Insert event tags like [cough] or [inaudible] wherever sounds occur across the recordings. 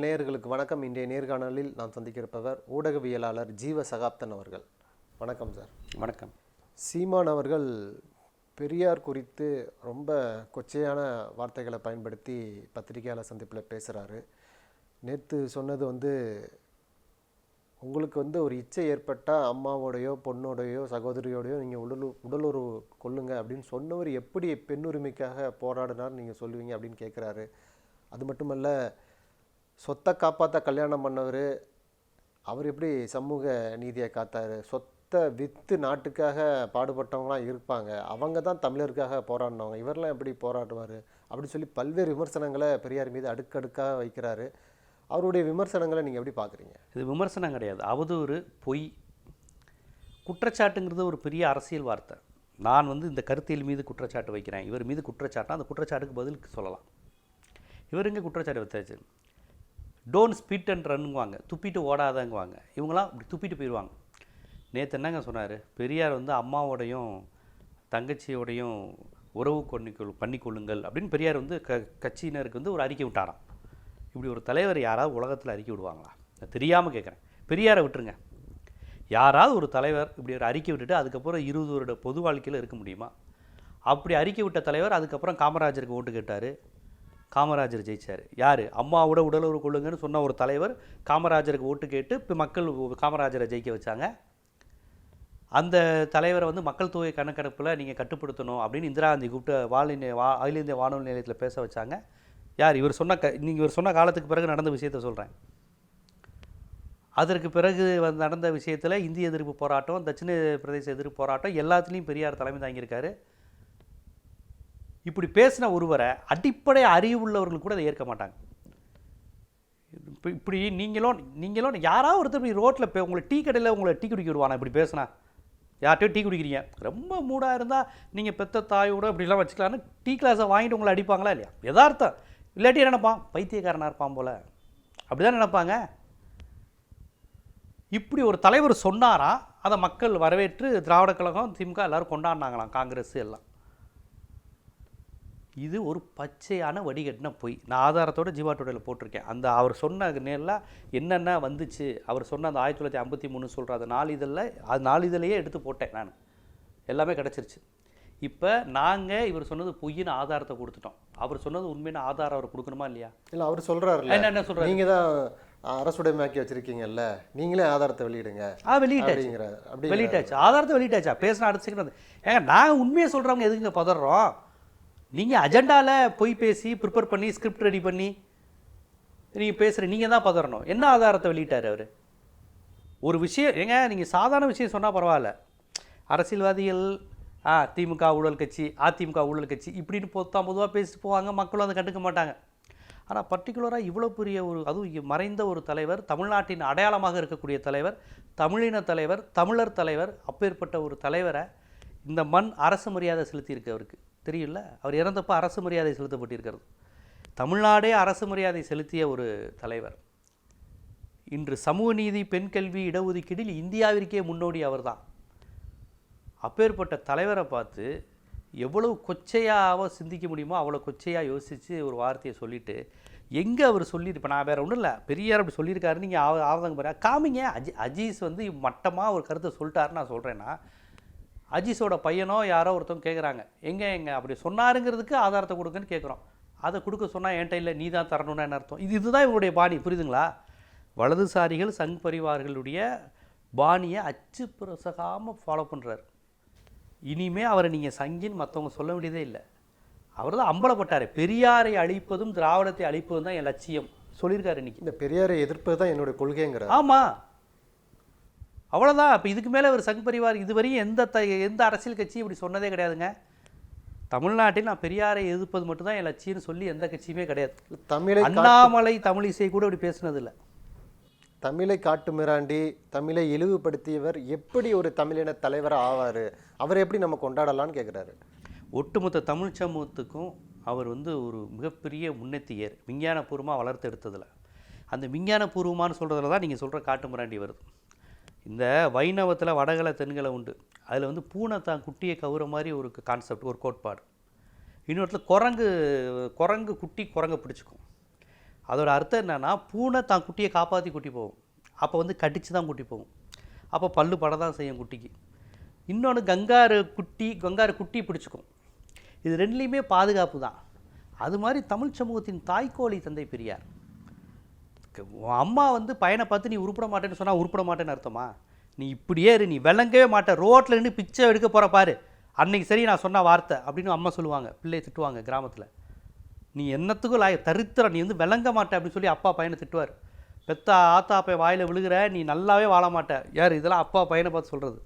நேயர்களுக்கு வணக்கம். இன்றைய நேர்காணலில் நாம் சந்திக்கிருப்பவர் ஊடகவியலாளர் ஜீவ சகாப்தன் அவர்கள். வணக்கம் சார். வணக்கம். சீமான் அவர்கள் பெரியார் குறித்து ரொம்ப கொச்சையான வார்த்தைகளை பயன்படுத்தி பத்திரிகையாளர் சந்திப்பில் பேசுகிறாரு நேற்று சொன்னது வந்து உங்களுக்கு வந்து ஒரு இச்சை ஏற்பட்டால் அம்மாவோடையோ பொண்ணோடையோ சகோதரியோடையோ நீங்கள் உடல் உடலுறவு கொள்ளுங்க அப்படின்னு சொன்னவர் எப்படி பெண்ணுரிமைக்காக போராடினார் நீங்கள் சொல்லுவீங்க அப்படின்னு கேட்குறாரு அது மட்டுமல்ல சொத்தை காப்பாற்ற கல்யாணம் பண்ணவர் அவர் எப்படி சமூக நீதியை காத்தாரு? சொத்தை விற்று நாட்டுக்காக பாடுபட்டவங்களாம் இருப்பாங்க. அவங்க தான் தமிழருக்காக போராடினவங்க. இவரெல்லாம் எப்படி போராடுவார்? அப்படின்னு சொல்லி பல்வேறு விமர்சனங்களை பெரியார் மீது அடுக்கடுக்காக வைக்கிறாரு. அவருடைய விமர்சனங்களை நீங்கள் எப்படி பார்க்குறீங்க இது விமர்சனம் கிடையாது. அவதூறு பொய். குற்றச்சாட்டுங்கிறது ஒரு பெரிய அரசியல் வார்த்தை. நான் வந்து இந்த கருத்தியல் மீது குற்றச்சாட்டு வைக்கிறேன். இவர் மீது குற்றச்சாட்டு அந்த குற்றச்சாட்டுக்கு பதில் சொல்லலாம். இவர் இங்கே குற்றச்சாட்டு வச்சாச்சு டோன்ட் ஸ்பீட் அண்ட் ரன்னுவாங்க துப்பிட்டு ஓடாதங்குவாங்க. இவங்களாம் இப்படி துப்பிட்டு போயிடுவாங்க நேற்று என்னங்க சொன்னார்? பெரியார் வந்து அம்மாவோடையும் தங்கச்சியோடையும் உறவு கொண்டிக்கொள் பண்ணிக்கொள்ளுங்கள் அப்படின்னு பெரியார் வந்து க கட்சியினருக்கு வந்து ஒரு அறிக்கை விட்டாராம். இப்படி ஒரு தலைவர் யாராவது உலகத்தில் அறிக்கை விடுவாங்களா? நான் தெரியாமல் கேட்குறேன் பெரியாரை விட்டுருங்க. யாராவது ஒரு தலைவர் இப்படி ஒரு அறிக்கை விட்டுட்டு அதுக்கப்புறம் இருபது வருட பொது வாழ்க்கையில் இருக்க முடியுமா? அப்படி அறிக்கை விட்ட தலைவர் அதுக்கப்புறம் காமராஜருக்கு ஓட்டு கேட்டார். காமராஜர் ஜெயிச்சார். யார்? அம்மாவோட உடலுறவு கொள்ளுங்கன்னு சொன்ன ஒரு தலைவர் காமராஜருக்கு ஓட்டு கேட்டு இப்போ மக்கள் காமராஜரை ஜெயிக்க வச்சாங்க. அந்த தலைவரை வந்து மக்கள் தொகை கணக்கெடுப்பில் நீங்கள் கட்டுப்படுத்தணும் அப்படின்னு இந்திரா காந்தி கூப்பிட்டு வாழ்நிலை வா அகில இந்திய வானொலி நிலையத்தில் பேச வச்சாங்க. யார்? இவர் சொன்ன க நீங்கள் இவர் சொன்ன காலத்துக்கு பிறகு நடந்த விஷயத்த சொல்கிறேன் அதற்கு பிறகு வந்து நடந்த விஷயத்தில் இந்திய எதிர்ப்பு போராட்டம் தட்சிண பிரதேச எதிர்ப்பு போராட்டம் எல்லாத்துலேயும் பெரியார் தலைமை தாங்கியிருக்காரு. இப்படி பேசின ஒருவரை அடிப்படை அறிவு உள்ளவர்கள் கூட அதை ஏற்க மாட்டாங்க. இப்போ இப்படி நீங்களும் நீங்களும் யாராவது ஒருத்தர் இப்படி ரோட்டில் இப்போ உங்களை டீ கடையில் உங்களை டீ குடிக்க விடுவானா இப்படி பேசுனா? யார்கிட்டயும் டீ குடிக்கிறீங்க. ரொம்ப மூடாக இருந்தால் நீங்கள் பெத்த தாயோட இப்படிலாம் வச்சுக்கலான்னு டீ கிளாஸை வாங்கிட்டு உங்களை அடிப்பாங்களா இல்லையா? யதார்த்தம். இல்லாட்டி என்ன நினைப்பான்? பைத்தியக்காரனாக இருப்பான் போல். அப்படி தான் நினைப்பாங்க. இப்படி ஒரு தலைவர் சொன்னாரா அதை மக்கள் வரவேற்று திராவிட கழகம் திமுக எல்லோரும் கொண்டாடினாங்களாம் காங்கிரஸ் எல்லாம். இது ஒரு பச்சையான வடிகட்டின பொய். நான் ஆதாரத்தோட ஜீவா டுடேல போட்டிருக்கேன். அந்த அவர் சொன்ன நேரில் என்னென்ன வந்துச்சு அவர் சொன்ன அந்த ஆயிரத்தி தொள்ளாயிரத்தி ஐம்பத்தி மூணு சொல்கிற அந்த நாளிதழில் அது நாளிதழையே எடுத்து போட்டேன் நான். எல்லாமே கிடச்சிருச்சு. இப்போ நாங்கள் இவர் சொன்னது பொய்ன்னு ஆதாரத்தை கொடுத்துட்டோம். அவர் சொன்னது உண்மையான ஆதாரம் அவர் கொடுக்கணுமா இல்லையா? இல்லை அவர் சொல்கிறாருல்ல என்ன என்ன சொல்கிறாரு நீங்கள் தான் அரசுடைமையாக்கி வச்சிருக்கீங்கல்ல நீங்களே ஆதாரத்தை வெளியிடுங்க. ஆ வெளியிட்டாச்சு. வெளியிட்டாச்சு. ஆதாரத்தை வெளியிட்டாச்சா? பேசினா அடுத்த ஏங்க நாங்கள் உண்மையை சொல்கிறவங்க எதுங்க பதறோம்? நீங்கள் அஜெண்டாவில் போய் பேசி ப்ரிப்பேர் பண்ணி ஸ்கிரிப்ட் ரெடி பண்ணி நீங்கள் பேசுகிற நீங்கள் தான் பதறணும். என்ன ஆதாரத்தை வெளியிட்டார் அவர்? ஒரு விஷயம் ஏங்க நீங்கள் சாதாரண விஷயம் சொன்னால் பரவாயில்ல. அரசியல்வாதிகள் ஆ திமுக ஊழல் கட்சி அதிமுக ஊழல் கட்சி இப்படின்னு பொத்தாம் பொதுவாக பேசிட்டு போவாங்க மக்களும் அதை கண்டுக்க மாட்டாங்க. ஆனால் பர்டிகுலராக இவ்வளோ பெரிய ஒரு அதுவும் மறைந்த ஒரு தலைவர் தமிழ்நாட்டின் அடையாளமாக இருக்கக்கூடிய தலைவர் தமிழின தலைவர் தமிழர் தலைவர் அப்பேற்பட்ட ஒரு தலைவரை இந்த மண் அரசு மரியாதை செலுத்தியிருக்கு அவருக்கு. தெரியல அவர் இறந்தப்போ அரசு மரியாதை செலுத்தப்பட்டிருக்கிறது. தமிழ்நாடே அரசு மரியாதை செலுத்திய ஒரு தலைவர். இன்று சமூக நீதி பெண் கல்வி இடஒதுக்கீடில் இந்தியாவிற்கே முன்னோடி அவர்தான். அப்பேற்பட்ட தலைவரை பார்த்து எவ்வளவு கொச்சையாக சிந்திக்க முடியுமோ அவ்வளோ கொச்சையாக யோசித்து ஒரு வார்த்தையை சொல்லிவிட்டு எங்கே அவர் சொல்லி இப்போ நான் வேறு ஒன்றும் இல்லை பெரியார் அப்படி சொல்லியிருக்காரு நீங்கள் ஆவ ஆவதங்க பாருங்க. காமிங்க. அஜி அஜீஸ் வந்து மட்டமாக ஒரு கருத்தை சொல்லிட்டாருன்னு நான் சொல்கிறேன்னா அஜீஸோட பையனோ யாரோ ஒருத்தவங்க கேட்குறாங்க எங்கே எங்க? அப்படி சொன்னாருங்கிறதுக்கு ஆதாரத்தை கொடுங்கன்னு கேட்குறோம் அதை கொடுக்க சொன்னால் என்கிட்ட இல்லை நீ தான் தரணும்னு என்ன அர்த்தம்? இது இதுதான் இவருடைய பாணி புரியுதுங்களா? வலதுசாரிகள் சங் பரிவார்களுடைய பாணியை அச்சு பிரசகாமல் ஃபாலோ பண்ணுறாரு இனிமே அவரை நீங்கள் சங்கின்னு மற்றவங்க சொல்ல வேண்டியதே இல்லை. அவர் தான் அம்பலப்பட்டார். பெரியாரை அழிப்பதும் திராவிடத்தை அழிப்பதும் தான் என் லட்சியம். சொல்லியிருக்காரு இன்னைக்கு. இந்த பெரியாரை எதிர்ப்பது தான் என்னுடைய கொள்கைங்கிற ஆமாம் அவ்வளோதான் இப்போ இதுக்கு மேலே ஒரு சங் பரிவார் இதுவரையும் எந்த த எந்த அரசியல் கட்சியும் இப்படி சொன்னதே கிடையாதுங்க. தமிழ்நாட்டில் நான் பெரியாரை எதிர்ப்பது மட்டும்தான் என் லட்சியம்னு சொல்லி எந்த கட்சியுமே கிடையாது. தமிழை அண்ணாமலை தமிழிசை கூட இப்படி பேசுனதில்லை. தமிழை காட்டு மிராண்டி தமிழை இழிவுபடுத்தியவர் எப்படி ஒரு தமிழின தலைவராக ஆவார்? அவரை எப்படி நம்ம கொண்டாடலாம்னு கேட்குறாரு ஒட்டுமொத்த தமிழ் சமூகத்துக்கும் அவர் வந்து ஒரு மிகப்பெரிய முன்னெத்தியர் விஞ்ஞானபூர்வமாக வளர்த்து எடுத்ததில் அந்த விஞ்ஞானபூர்வமானு சொல்கிறதுல தான் நீங்கள் சொல்கிற காட்டு மிராண்டி வருது. இந்த வைணவத்தில் வடகலை தென்கலை உண்டு. அதில் வந்து பூனை தான் குட்டியை கவுற மாதிரி ஒரு கான்செப்ட் ஒரு கோட்பாடு. இன்னொருத்தில் குரங்கு குரங்கு குட்டி குரங்கை பிடிச்சிக்கும். அதோட அர்த்தம் என்னென்னா பூனை தான் குட்டியை காப்பாற்றி குட்டி போகும். அப்போ வந்து கடிச்சு தான் குட்டி போகும். அப்போ பல்லு பட தான் செய்யும் குட்டிக்கு. இன்னொன்று கங்காரு குட்டி கங்காரு குட்டி பிடிச்சிக்கும். இது ரெண்டுலேயுமே பாதுகாப்பு தான். அது மாதிரி தமிழ் சமூகத்தின் தாய்க்கோழி தந்தை பெரியார். அம்மா வந்து பையனை பார்த்து நீ உருப்பிட மாட்டேன்னு சொன்னால் உருப்பிட மாட்டேன்னு அர்த்தமா? நீ இப்படியே இரு நீ விளங்கவே மாட்ட. ரோட்டில் நின்று பிச்சை எடுக்க போகிற பாரு. அன்னைக்கு சரி நான் சொன்ன வார்த்தை அப்படின்னு அம்மா சொல்லுவாங்க. பிள்ளையை திட்டுவாங்க கிராமத்தில். நீ என்னத்துக்கும் லாய தரித்திர நீ வந்து விளங்க மாட்ட அப்படின்னு சொல்லி அப்பா பையனை திட்டுவார். பெத்த ஆத்தா அப்பா வாயில் விழுகிற நீ நல்லாவே வாழ மாட்ட. யார்? இதெல்லாம் அப்பா பையனை பார்த்து சொல்கிறது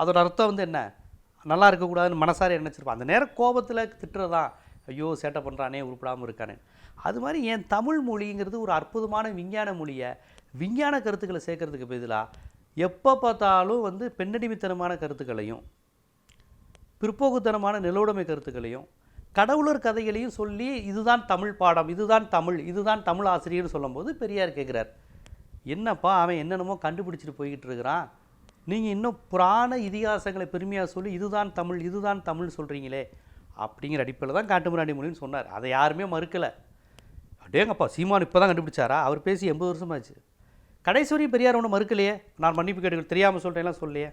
அதோட அர்த்தம் வந்து என்ன? நல்லா இருக்கக்கூடாதுன்னு மனசார நினச்சிருப்பான் அந்த நேரம் கோபத்தில் திட்டுறதா ஐயோ சேட்டை பண்ணுறானே உருப்பிடாமல் இருக்கானே அது மாதிரி என் தமிழ் மொழிங்கிறது ஒரு அற்புதமான விஞ்ஞான மொழியை விஞ்ஞான கருத்துக்களை சேர்க்கறதுக்கு பதிலாக எப்போ பார்த்தாலும் வந்து பெண்ணடிமைத்தனமான கருத்துக்களையும் பிற்போக்குத்தனமான நிலவுடைமை கருத்துக்களையும் கடவுளர் கதைகளையும் சொல்லி இதுதான் தமிழ் பாடம் இதுதான் தமிழ் இதுதான் தமிழ் ஆசிரியர்னு சொல்லும்போது பெரியார் கேட்குறார் என்னப்பா அவன் என்னென்னமோ கண்டுபிடிச்சிட்டு போய்கிட்டு இருக்கிறான். நீங்கள் இன்னும் புராண இதிகாசங்களை பெருமையாக சொல்லி இதுதான் தமிழ் இதுதான் தமிழ் சொல்கிறீங்களே அப்படிங்கிற அடிப்படையில் தான் காட்டுமிராண்டி மொழின்னு சொன்னார். அதை யாருமே மறுக்கலை. டேங்கப்பா சீமான் இப்போ தான் கண்டுபிடிச்சாரா? அவர் பேசி எண்பது வருஷமாச்சு. கடைசி வரையும் பெரியார் ஒன்றும் மறுக்கலையே. நான் மன்னிப்பு கேட்டு தெரியாமல் சொல்கிறேன்லாம் சொல்லையே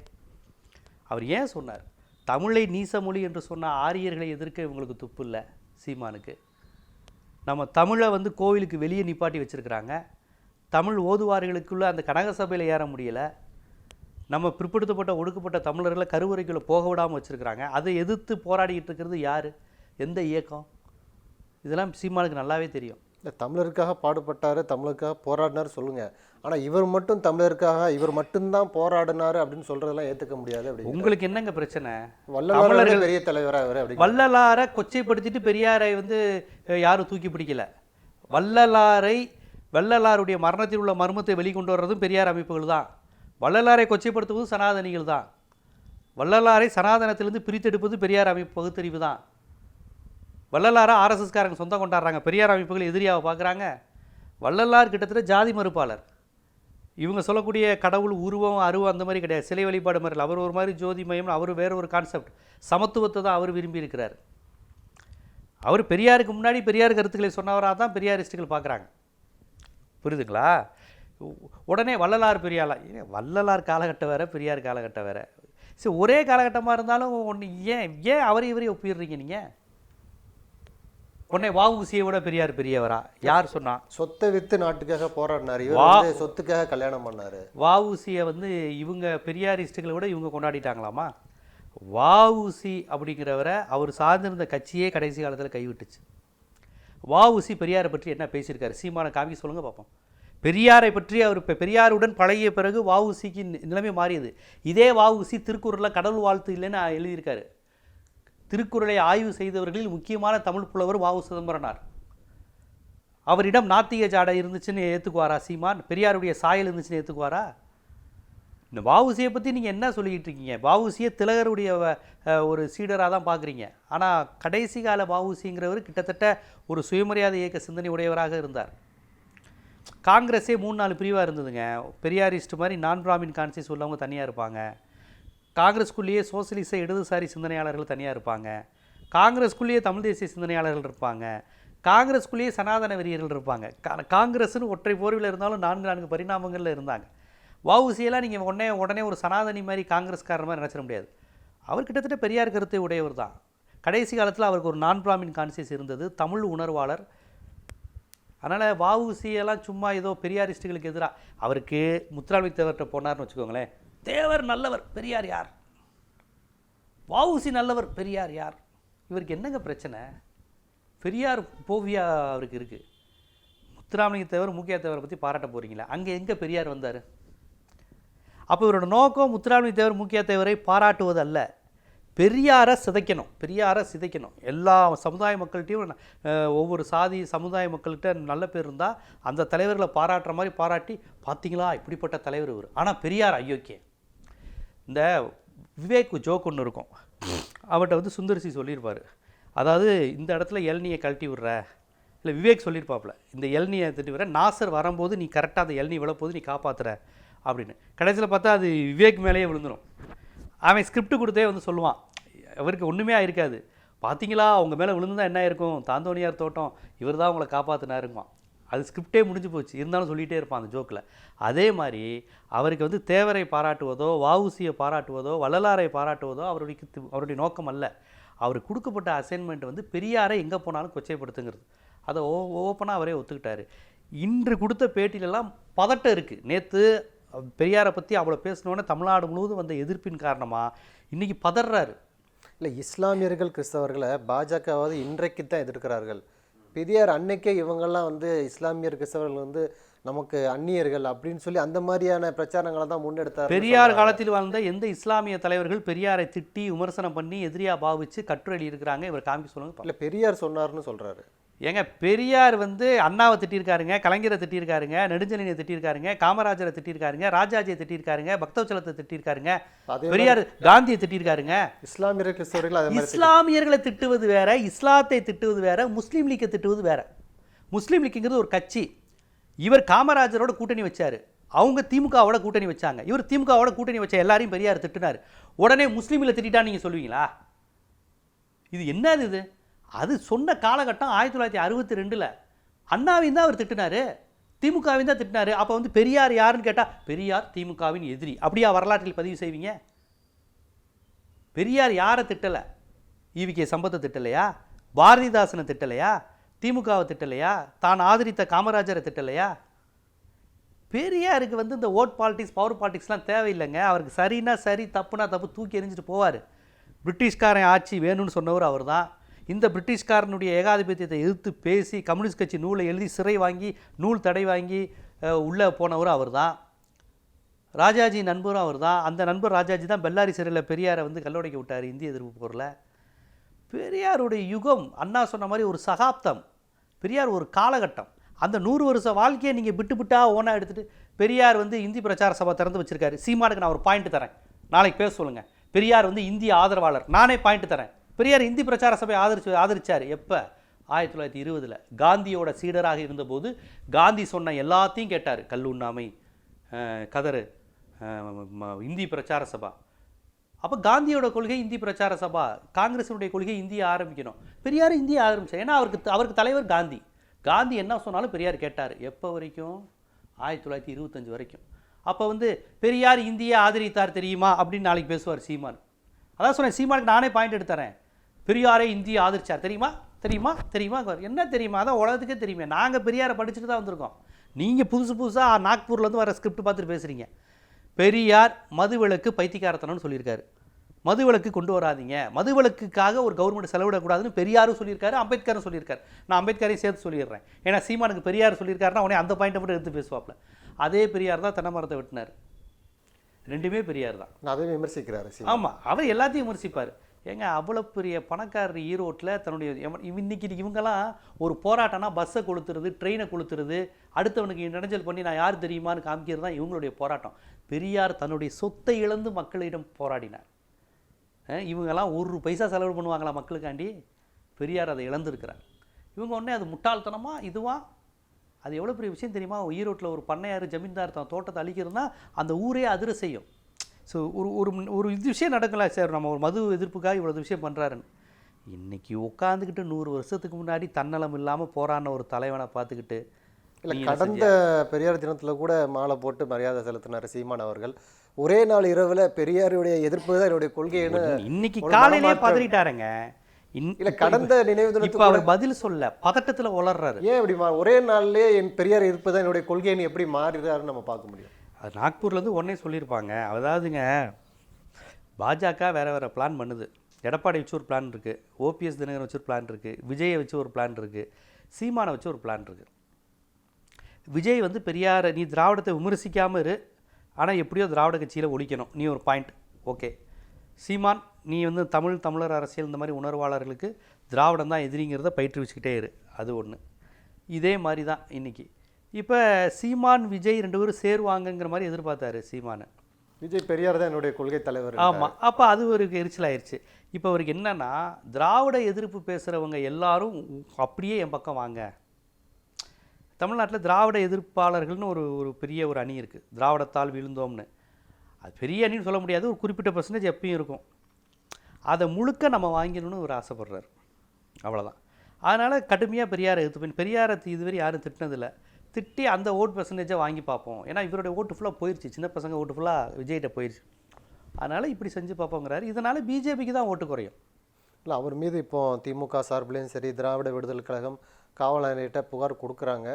அவர் ஏன் சொன்னார்? தமிழை நீச மொழி என்று சொன்ன ஆரியர்களை எதிர்க்க இவங்களுக்கு துப்பு இல்லை சீமானுக்கு. நம்ம தமிழை வந்து கோவிலுக்கு வெளியே நிப்பாட்டி வச்சுருக்கிறாங்க. தமிழ் ஓதுவார்களுக்குள்ளே அந்த கனக சபையில் ஏற முடியலை. நம்ம பிற்படுத்தப்பட்ட ஒடுக்கப்பட்ட தமிழர்களை கருவறைக்குள்ளே போக விடாமல் வச்சுருக்கிறாங்க. அதை எதிர்த்து போராடிக்கிட்டு இருக்கிறது யார்? எந்த இயக்கம்? இதெல்லாம் சீமானுக்கு நல்லாவே தெரியும். இல்லை தமிழருக்காக பாடுபட்டாரு தமிழருக்காக போராடினாரு சொல்லுங்க. ஆனா இவர் மட்டும் தமிழருக்காக இவர் மட்டும்தான் போராடினாரு அப்படின்னு சொல்றதெல்லாம் ஏத்துக்க முடியாது அப்படி உங்களுக்கு என்னங்க பிரச்சனை? வல்லவர்களே பெரிய தலைவரா இவர் அப்படி வள்ளலாரை கொச்சைப்படுத்திட்டு பெரியாரை வந்து யாரும் தூக்கி பிடிக்கல. வள்ளலாரை வள்ளலாருடைய மரணத்தில் உள்ள மர்மத்தை வெளிக்கொண்டு வர்றதும் பெரியார் அமைப்புகள் தான். வள்ளலாரை கொச்சைப்படுத்துவதும் சனாதனிகள் தான். வள்ளலாரை சனாதனத்திலிருந்து பிரித்தெடுப்பது பெரியார் அமைப்பு பகுத்தறிவு தான். வள்ளலாராக ஆர்எஸ்எஸ்காரங்க சொந்தம் கொண்டாடுறாங்க. பெரியார் அமைப்புகள் எதிரியாக பார்க்குறாங்க. வள்ளலார் கிட்டத்தட்ட ஜாதி மறுப்பாளர். இவங்க சொல்லக்கூடிய கடவுள் உருவம் அருவம் அந்த மாதிரி கிடையாது. சிலை வழிபாடு மாதிரி அவர் ஒரு மாதிரி ஜோதி ஜோதிமயம் அவர் வேறு ஒரு கான்செப்ட் சமத்துவத்தை தான் அவர் விரும்பி இருக்கிறார். அவர் பெரியாருக்கு முன்னாடி பெரியார் கருத்துக்களை சொன்னவராக தான் பெரியாரிஸ்டுகள் பார்க்குறாங்க. புரியுதுங்களா? உடனே வள்ளலார் பெரியாளா வள்ளலார் காலகட்டம் வேறு பெரியார் காலகட்டம் வேறு. சரி ஒரே காலகட்டமாக இருந்தாலும் ஒன்று ஏன் ஏன் அவரை இவரையும் ஒப்பிடுறீங்க நீங்கள் உடனே வாவுசியை விட பெரியார் பெரியவரா? யார் சொன்னா? சொத்தை வித்து நாட்டுக்காக போராடினாரு. இவர் சொத்துக்காக கல்யாணம் பண்ணாரு. வாவுசியை வந்து இவங்க பெரியாரிஸ்டுகளை விட இவங்க கொண்டாடிட்டாங்களாமா? வாவுசி அப்படிங்கிறவரை அவர் சார்ந்திருந்த கட்சியே கடைசி காலத்தில் கைவிட்டுச்சு. வாவுசி பெரியாரை பற்றி என்ன பேசியிருக்காரு? சீமான காமிக்க சொல்லுங்க பார்ப்போம். பெரியாரை பற்றி அவர் இப்போ பெரியாருடன் பழகிய பிறகு வாவுசிக்கு நிலைமை மாறியது. இதே வாவுசி திருக்குறளில் கடவுள் வாழ்த்து இல்லைன்னு எழுதியிருக்காரு. திருக்குறளை ஆய்வு செய்தவர்களில் முக்கியமான தமிழ் புலவர் வாவு சிதம்பரனார். அவரிடம் நாத்திக ஜாடை இருந்துச்சுன்னு ஏற்றுக்குவாரா சீமான்? பெரியாருடைய சாயல் இருந்துச்சுன்னு ஏற்றுக்குவாரா இந்த வாவுசியை பற்றி நீங்கள் என்ன சொல்லிக்கிட்டு இருக்கீங்க? வாவுசியை திலகருடைய ஒரு சீடராக தான் பார்க்குறீங்க ஆனால் கடைசி கால வாவுசிங்கிறவர் கிட்டத்தட்ட ஒரு சுயமரியாதை இயக்க சிந்தனை உடையவராக இருந்தார். காங்கிரஸே மூணு நாலு பிரிவாக இருந்ததுங்க. பெரியாரிஸ்ட் மாதிரி நான் பிராமின் கான்சியஸ் உள்ளவங்க தனியாக இருப்பாங்க. காங்கிரஸ்குள்ளேயே சோசியலிச இடதுசாரி சிந்தனையாளர்கள் தனியாக இருப்பாங்க. காங்கிரஸ்குள்ளேயே தமிழ் தேசிய சிந்தனையாளர்கள் இருப்பாங்க. காங்கிரஸ்குள்ளேயே சனாதன வெறியர்கள் இருப்பாங்க. கா- காங்கிரஸ்னு ஒற்றை போர்வில் இருந்தாலும் நான்கு நான்கு பரிணாமங்களில் இருந்தாங்க. வவுசியெல்லாம் நீங்கள் உடனே உடனே ஒரு சனாதனி மாதிரி காங்கிரஸ்காரர் மாதிரி நினச்சிட முடியாது. அவர் கிட்டத்தட்ட பெரியார் கருத்தை உடையவர் தான். கடைசி காலத்தில் அவருக்கு ஒரு நான் பிராமின் கான்சியஸ் இருந்தது. தமிழ் உணர்வாளர். அதனால் வவுசியெல்லாம் சும்மா ஏதோ பெரியாரிஸ்டுகளுக்கு எதிராக அவருக்கு முத்துராமலிங்க தேவர்கிட்ட போனார்னு வச்சுக்கோங்களேன். தேவர் நல்லவர் பெரியார் யார்? வாவுசி நல்லவர் பெரியார் யார்? இவருக்கு என்னங்க பிரச்சனை? பெரியார் போவியா அவருக்கு இருக்குது முத்துராமலிங்க தேவர் முக்கிய தேவரை பற்றி பாராட்ட போகிறீங்களா அங்கே எங்கே பெரியார் வந்தார்? அப்போ இவரோட நோக்கம் முத்துராமலிங்க தேவர் முக்கிய தேவரை பாராட்டுவது அல்ல பெரியாரை சிதைக்கணும் பெரியாரை சிதைக்கணும். எல்லா சமுதாய மக்கள்கிட்டையும் ஒவ்வொரு சாதி சமுதாய மக்கள்கிட்ட நல்ல பேர் இருந்தால் அந்த தலைவர்களை பாராட்டுற மாதிரி பாராட்டி பார்த்தீங்களா இப்படிப்பட்ட தலைவர் இவர். ஆனால் பெரியார் அயோக்கியம் இந்த விவேக் ஜோக் ஒன்று இருக்கும். அவர்கிட்ட வந்து சுந்தரிசி சொல்லியிருப்பார் அதாவது இந்த இடத்துல எல்னியை கழட்டி விடுற இல்லை விவேக் சொல்லியிருப்பாப்புல இந்த எல்னியை திட்டி விட நாசர் வரும்போது நீ கரெக்டாக அந்த எல்னி விழப்போது நீ காப்பாத்துற அப்படின்னு. கடைசியில் பார்த்தா அது விவேக் மேலேயே விழுந்துடும் அவன் ஸ்கிரிப்ட் கொடுத்தே வந்து சொல்லுவான். அவருக்கு ஒன்றுமே ஆயிருக்காது. பார்த்தீங்களா அவங்க மேலே விழுந்துதான் என்ன இருக்கும் தாந்தோணியார் தோட்டம். இவர் தான் உங்களை காப்பாற்றினாருங்குவான் அது ஸ்கிரிப்டே முடிஞ்சு போச்சு. இருந்தாலும் சொல்லிகிட்டே இருப்பான் அந்த ஜோக்கில் அதே மாதிரி அவருக்கு வந்து தேவரை பாராட்டுவதோ வாவுசியை பாராட்டுவதோ வள்ளலாரை பாராட்டுவதோ அவருடைய அவருடைய நோக்கம் அல்ல. அவருக்கு கொடுக்கப்பட்ட அசைன்மெண்ட் வந்து பெரியாரை எங்கே போனாலும் கொச்சைப்படுத்துங்கிறது. அதை ஓ ஓப்பனாக அவரே ஒத்துக்கிட்டாரு. இன்று கொடுத்த பேட்டியிலலாம் பதட்டம் இருக்குது நேற்று பெரியாரை பற்றி அவ்வளோ பேசினோன்னே தமிழ்நாடு முழுவதும் வந்த எதிர்ப்பின் காரணமாக இன்றைக்கி பதறாரு இல்லை இஸ்லாமியர்கள் கிறிஸ்தவர்களை பாஜகவாவது இன்றைக்கு தான் எதிர்க்கிறார்கள். பெரியார் அன்னைக்கே இவங்கெல்லாம் வந்து இஸ்லாமியர் கிறிஸ்தவர்கள் வந்து நமக்கு அந்நியர்கள் அப்படின்னு சொல்லி அந்த மாதிரியான பிரச்சாரங்களை தான் முன்னெடுத்தார் பெரியார் காலத்தில் வாழ்ந்த எந்த இஸ்லாமிய தலைவர்கள் பெரியாரை திட்டி விமர்சனம் பண்ணி எதிரியா பாவிச்சு கட்டுரை எழுதியிருக்கிறாங்க இவர் காமிக்க சொல்லுங்க. இல்லை பெரியார் சொன்னார்னு சொல்றாரு. ஏங்க பெரியார் வந்து அண்ணாவை திட்டியிருக்காருங்க கலைஞரை திட்டியிருக்காருங்க நெடுஞ்செழியனை திட்டியிருக்காருங்க காமராஜரை திட்டியிருக்காருங்க ராஜாஜியை திட்டியிருக்காருங்க பக்தவச்சலத்தை திட்டியிருக்காருங்க பெரியார் காந்தியை திட்டியிருக்காருங்க இஸ்லாமியர் கிறிஸ்தவர்கள் அதே மாதிரி இஸ்லாமியர்களை திட்டுவது வேற இஸ்லாத்தை திட்டுவது வேற முஸ்லீம் லீக்கை திட்டுவது வேற. முஸ்லீம் லீக்குங்கிறது ஒரு கட்சி. இவர் காமராஜரோட கூட்டணி வச்சாரு. அவங்க திமுகவோட கூட்டணி வச்சாங்க. இவர் திமுகவோட கூட்டணி வச்ச எல்லாரையும் பெரியார் திட்டினார். உடனே முஸ்லீமில் திட்டிட்டா நீங்கள் சொல்லுவீங்களா? இது என்னது இது? அது சொன்ன காலகட்டம் ஆயிரத்தி தொள்ளாயிரத்தி அறுபத்தி ரெண்டில். அண்ணாவையும் தான் அவர் திட்டினார். திமுகவையும் தான் திட்டினார். அப்போ வந்து பெரியார் யாருன்னு கேட்டால் பெரியார் திமுகவின் எதிரி. அப்படியா வரலாற்றில் பதிவு செய்வீங்க? பெரியார் யாரை திட்டலை? ஈவிகே சம்பத்தை திட்டலையா? பாரதிதாசனை திட்டலையா? திமுகவை திட்டலையா? தான் ஆதரித்த காமராஜரை திட்டலையா? பெரியாருக்கு வந்து இந்த ஓட் பாலிட்டிக்ஸ் பவர் பாலிட்டிக்ஸ்லாம் தேவையில்லைங்க. அவருக்கு சரின்னா சரி தப்புனா தப்பு தூக்கி எறிஞ்சிட்டு போவார். பிரிட்டிஷ்காரன் ஆட்சி வேணும்னு சொன்னவர் அவர் தான் இந்த பிரிட்டிஷ்காரனுடைய ஏகாதிபத்தியத்தை எதிர்த்து பேசி கம்யூனிஸ்ட் கட்சி நூலை எழுதி சிறை வாங்கி நூல் தடை வாங்கி உள்ளே போனவரும் அவர் தான் ராஜாஜி நண்பரும் அவர் தான் அந்த நண்பர் ராஜாஜி தான் பெல்லாரி சிறையில் பெரியாரை வந்து கல்லோடைக்க விட்டார் இந்திய எதிர்ப்பு போரில். பெரியாருடைய யுகம் அண்ணா சொன்ன மாதிரி ஒரு சகாப்தம். பெரியார் ஒரு காலகட்டம். அந்த நூறு வருஷ வாழ்க்கையை நீங்கள் விட்டு விட்டா ஓனாக எடுத்துட்டு பெரியார் வந்து இந்தி பிரச்சார சபை திறந்து வச்சுருக்காரு. சீமானுக்கு நான் ஒரு பாயிண்ட் தரேன். நாளைக்கு பேச சொல்லுங்கள் பெரியார் வந்து இந்திய ஆதரவாளர். நானே பாயிண்ட் தரேன். பெரியார் இந்தி பிரச்சார சபை ஆதரிச்சு ஆதரித்தார் எப்போ? ஆயிரத்தி தொள்ளாயிரத்தி இருபதில். காந்தியோட சீடராக இருந்தபோது காந்தி சொன்ன எல்லாத்தையும் கேட்டார். கல்லுண்ணாமை அஹ், கதறு இந்தி பிரச்சார சபா. அப்போ காந்தியோட கொள்கை இந்தி பிரச்சார சபா. காங்கிரஸினுடைய கொள்கை இந்தியை ஆரம்பிக்கணும். பெரியார் இந்தியை ஆரம்பித்தார் ஏன்னா அவருக்கு அவருக்கு தலைவர் காந்தி. காந்தி என்ன சொன்னாலும் பெரியார் கேட்டார். எப்போ வரைக்கும்? ஆயிரத்தி தொள்ளாயிரத்தி இருபத்தஞ்சு வரைக்கும். அப்போ வந்து பெரியார் இந்தியை ஆதரித்தார் தெரியுமா? அப்படின்னு நாளைக்கு பேசுவார் சீமான். அதான் சொன்னேன். சீமானுக்கு நானே பாயிண்ட் எடுத்துறேன். பெரியாரை இந்திய ஆதரிச்சார். தெரியுமா? தெரியுமா? தெரியுமா? என்ன தெரியுமா? அதான் உலகத்துக்கே தெரியுமே. நாங்கள் பெரியாரை படிச்சுட்டு தான் வந்திருக்கோம். நீங்கள் புதுசு புதுசாக நாக்பூர்லேருந்து வர ஸ்கிரிப்ட் பார்த்துட்டு பேசுகிறீங்க பெரியார் மதுவிலக்கு பைத்தியக்காரத்தனம்னு சொல்லியிருக்காரு. மதுவிலக்கு கொண்டு வராதீங்க. மதுவிலக்குக்காக ஒரு கவர்மெண்ட் செலவிடக்கூடாதுன்னு பெரியாரும் சொல்லியிருக்காரு அம்பேத்கரும் சொல்லியிருக்காரு. நான் அம்பேத்கரையும் சேர்த்து சொல்லிடுறேன். ஏன்னா சீமானுக்கு பெரியார் சொல்லியிருக்காருன்னா உடனே அந்த பாயிண்ட்டை மட்டும் எடுத்து பேசுவாப்ல. அதே பெரியார் தான் தென்னை மரத்தை வெட்டினார். ரெண்டுமே பெரியார் தான். அதை விமர்சிக்கிறாரு ஆமாம் அவர் எல்லாத்தையும் விமர்சிப்பார். ஏங்க அவ்வளோ பெரிய பணக்காரர் ஈரோட்டில் தன்னுடைய இவ- இன்னைக்கு இவங்கெல்லாம் ஒரு போராட்டம்னா பஸ்ஸை கொளுத்துறது ட்ரெயினை கொளுத்துறது அடுத்தவனுக்கு நினைஞ்சல் பண்ணி நான் யார் தெரியுமான்னு காமிக்கிறது தான் இவங்களுடைய போராட்டம். பெரியார் தன்னுடைய சொத்தை இழந்து மக்களிடம் போராடினார். இவங்கெல்லாம் ஒரு பைசா செலவு பண்ணுவாங்களா மக்களுக்காண்டி? பெரியார் அதை இழந்திருக்கிறார். இவங்க உடனே அது முட்டாள்தனமா இதுவா? அது எவ்வளோ பெரிய விஷயம் தெரியுமா? ஈரோட்டில் ஒரு பண்ணையார் ஜமீன்தார் தான் தோட்டத்தை அழிக்கிறதுனா அந்த ஊரே அதிர செய்யும். ஸோ ஒரு ஒரு ஒரு இது விஷயம் நடக்கல சார். நம்ம ஒரு மது எதிர்ப்புக்காக இவ்வளோ விஷயம் பண்ணுறாருன்னு இன்னைக்கு உட்காந்துக்கிட்டு நூறு வருஷத்துக்கு முன்னாடி தன்னலம் இல்லாமல் போராடின ஒரு தலைவனை பார்த்துக்கிட்டு இல்லை கடந்த பெரியார் தினத்துல கூட மாலை போட்டு மரியாதை செலுத்தினார் சீமான் அவர்கள். ஒரே நாள் இரவுல பெரியாருடைய எதிர்ப்பு தான் என்னுடைய கொள்கைன்னு இன்னைக்கு காலையிலே. பதறிட்டாருங்க இல்ல கடந்த நினைவு தினத்துக்கு அவர் பதில் சொல்ல பதட்டத்துல உளர்றாரு. ஏன் இப்படி ஒரே நாள்லயே என் பெரியார் இருப்பு தான் என்னுடைய கொள்கைன்னு எப்படி மாறிடுறாருன்னு நம்ம பார்க்க முடியும். அது நாக்பூர்லேருந்து உடனே சொல்லியிருப்பாங்க. அதாவதுங்க பாஜக வேறு வேறு பிளான் பண்ணுது. எடப்பாடி வச்சு ஒரு பிளான் இருக்குது ஓபிஎஸ் தினகரன் வச்சு ஒரு பிளான் இருக்குது விஜயை வச்சு ஒரு பிளான் இருக்குது சீமானை வச்சு ஒரு பிளான் இருக்குது விஜய் வந்து பெரியார் நீ திராவிடத்தை விமர்சிக்காமல் இரு. ஆனால் எப்படியோ திராவிட கட்சியில் ஒழிக்கணும். நீ ஒரு பாயிண்ட் ஓகே. சீமான் நீ வந்து தமிழ் தமிழர் அரசியல் இந்த மாதிரி உணர்வாளர்களுக்கு திராவிடம் தான் எதிரிங்கிறத பயிற்றுவிச்சுக்கிட்டே இரு. அது ஒன்று இதே மாதிரி தான் இன்றைக்கி இப்போ சீமான் விஜய் ரெண்டு பேரும் சேருவாங்கங்கிற மாதிரி எதிர்பார்த்தாரு சீமானை. விஜய் பெரியார் தான் என்னுடைய கொள்கை தலைவர் ஆமாம் அப்போ அது ஒரு எரிச்சலாயிருச்சு இப்போ அவருக்கு என்னன்னா திராவிட எதிர்ப்பு பேசுகிறவங்க எல்லாரும் அப்படியே என் பக்கம் வாங்க. தமிழ்நாட்டில் திராவிட எதிர்ப்பாளர்கள்னு ஒரு ஒரு பெரிய ஒரு அணி இருக்குது திராவிடத்தால் விழுந்தோம்னு. அது பெரிய அணின்னு சொல்ல முடியாது. ஒரு குறிப்பிட்ட பர்சன்டேஜ் எப்பயும் இருக்கும். அதை முழுக்க நம்ம வாங்கிடணும்னு ஒரு ஆசைப்படுறாரு. அவ்வளோதான் அதனால் கடுமையாக பெரியாரை எதிர்த்து பெரியாரை இதுவரை யாரும் திட்டினதில்ல. திட்டி அந்த ஓட் பர்சன்டேஜை வாங்கி பார்ப்போம். ஏன்னா இவருடைய ஓட்டு ஃபுல்லாக போயிடுச்சு சின்ன பசங்க ஓட்டு ஃபுல்லாக விஜய்கிட்ட போயிடுச்சு அதனால் இப்படி செஞ்சு பார்ப்போங்கிறாரு. இதனால் பிஜேபிக்கு தான் ஓட்டு குறையும். இல்லை அவர் மீது இப்போ திமுக சார்பிலையும் சரி திராவிட விடுதலை கழகம் காவல் நிலையிட்ட புகார் கொடுக்குறாங்க.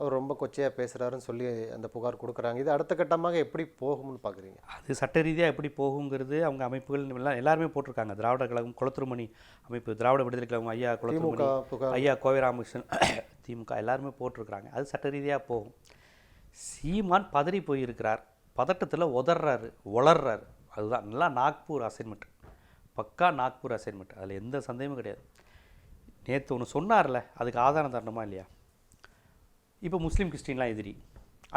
அவர் ரொம்ப கொச்சையாக பேசுகிறாருன்னு சொல்லி அந்த புகார் கொடுக்குறாங்க. இது அடுத்த கட்டமாக எப்படி போகும்னு பார்க்குறீங்க அது சட்ட ரீதியாக எப்படி போகுங்கிறது அவங்க அமைப்புகள் எல்லாம் எல்லாருமே போட்டிருக்காங்க. திராவிட கழகம் குளத்துருமணி அமைப்பு திராவிட விடுதலை கழகம் ஐயா குளத்துருமணி ஐயா கோவை ராமகிருஷ்ணன் [coughs] திமுக எல்லாருமே போட்டிருக்கிறாங்க. அது சட்ட ரீதியாக போகும். சீமான் பதறி போயிருக்கிறார். பதட்டத்தில் உதறாரு உளர்றாரு. அதுதான் நல்லா நாக்பூர் அசைன்மெண்ட் பக்கா நாக்பூர் அசைன்மெண்ட் அதில் எந்த சந்தேகமும் கிடையாது. நேற்று ஒன்று சொன்னார்ல அதுக்கு ஆதாரம் தரணுமா இல்லையா? இப்போ முஸ்லீம் கிறிஸ்டின்லாம் எதிரி.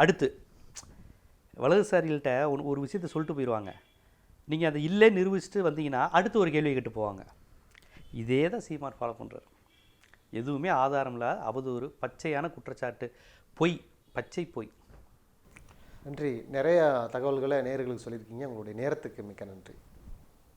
அடுத்து வலதுசாரிகள்கிட்ட ஒரு ஒரு விஷயத்தை சொல்லிட்டு போயிடுவாங்க. நீங்கள் அதை இல்லை நிரூபிச்சுட்டு வந்தீங்கன்னா அடுத்து ஒரு கேள்வி கேட்டு போவாங்க. இதே தான் சீமான் ஃபாலோ பண்ணுறாரு எதுவுமே ஆதாரம் இல்லாத அவதூறு பச்சையான குற்றச்சாட்டு. பொய் பச்சை பொய். நன்றி. நிறையா தகவல்களை நேர்களுக்கு சொல்லியிருக்கீங்க. உங்களுடைய நேரத்துக்கு மிக்க நன்றி.